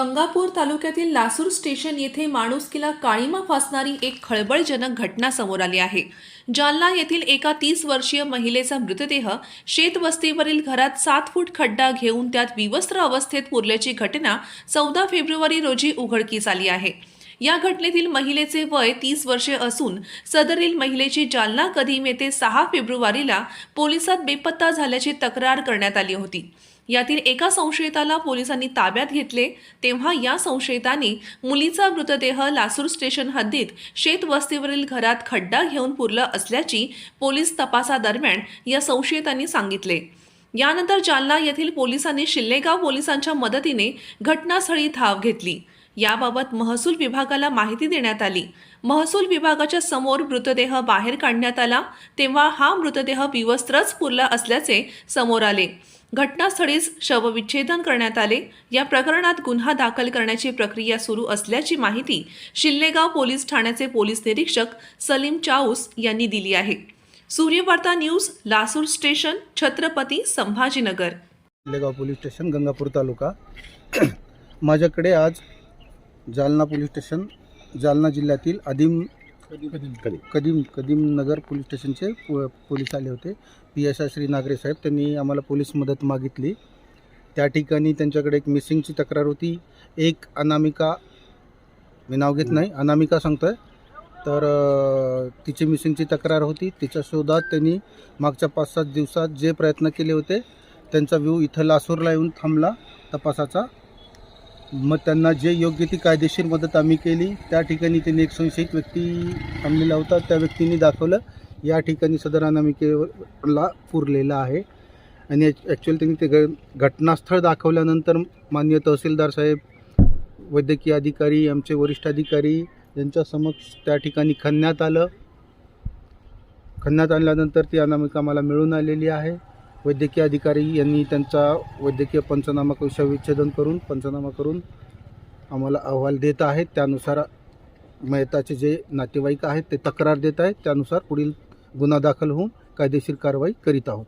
गंगापूर तालुक्यातील लासूर स्टेशन येथे माणुसकीला काळीमा फासणारी एक खळबळजनक घटना समोर आली आहे. जालना येथील एका तीस वर्षीय महिलेचा मृतदेह शेतवस्तीवरील घरात सात फूट खड्डा घेऊन त्यात विवस्त्र अवस्थेत पुरल्याची घटना चौदा फेब्रुवारी रोजी उघडकीस आली आहे. या घटनेतील महिलेचे वय तीस वर्षे असून सदरील महिलेची जालना कदीम येथे सहा फेब्रुवारीला पोलिसात बेपत्ता झाल्याची तक्रार करण्यात आली होती. यातील एका संशयिताला पोलिसांनी ताब्यात घेतले तेव्हा या संशयिताने मुलीचा मृतदेह लासूर स्टेशन हद्दीत शेतवस्तीवरील घरात खड्डा घेऊन पुरलं असल्याची पोलीस तपासादरम्यान या संशयितांनी सांगितले. यानंतर जालना येथील पोलिसांनी शिल्लेगाव पोलिसांच्या मदतीने घटनास्थळी धाव घेतली. याबाबत महसूल विभागाला माहिती देण्यात आली. महसूल विभागाच्या समोर मृतदेह बाहेर काढण्यात आला तेव्हा हा मृतदेह विवस्त्रच पुरला असल्याचे समोर आले. घटनास्थळीच शवविच्छेदन करण्यात आले. या प्रकरणात गुन्हा दाखल करण्याची प्रक्रिया सुरू असल्याची माहिती शिल्लेगाव पोलीस ठाण्याचे पोलीस निरीक्षक सलीम चाऊस यांनी दिली आहे. Suryavarta news Lasur station Chhatrapati Sambhajinagar. Shillegaon police station Gangapur तालुका. माझ्याकडे आज जालना पोलीस स्टेशन जालना जिल्ह्यातील आदिम कदीम कदीम नगर पोलीस स्टेशनचे पो पोलीस आले होते. P S I Shri Nagre साहेब त्यांनी आम्हाला पोलीस मदत मागितली. त्या ठिकाणी त्यांच्याकडे एक मिसिंगची तक्रार होती. एक अनामिका मी नाव घेत नाही अनामिका सांगतो आहे तर तिची मिसिंगची तक्रार होती. तिच्या शोधात त्यांनी मागच्या पाच सात दिवसात जे प्रयत्न केले होते त्यांचा व्यू इथं लासूरला येऊन थांबला तपासाचा. मग त्यांना जे योग्य ती कायदेशीर मदत आम्ही केली त्या ठिकाणी त्यांनी एक संशयित व्यक्ती थांबलेला होता. त्या व्यक्तीने दाखवलं या ठिकाणी सदर अनामिकेला पुरलेला आहे. आणि ॲक्च्युअली त्यांनी ते घ घटनास्थळ दाखवल्यानंतर मान्य तहसीलदार साहेब वैद्यकीय अधिकारी आमचे वरिष्ठ अधिकारी यांच्या समक्ष त्या ठिकाणी खणण्यात आलं. खणण्यात आणल्यानंतर ती अनामिका मला मिळून आलेली आहे. वैद्यकीय अधिकारी यांनी त्यांचा वैद्यकीय पंचनामा विच्छेदन करून पंचनामा करून आम्हाला अहवाल देत आहेत. त्यानुसार मयताचे जे नातेवाईक आहेत ते तक्रार देत आहेत. त्यानुसार पुढील गुन्हा दाखल होऊन कायदेशीर कारवाई करीत आहोत.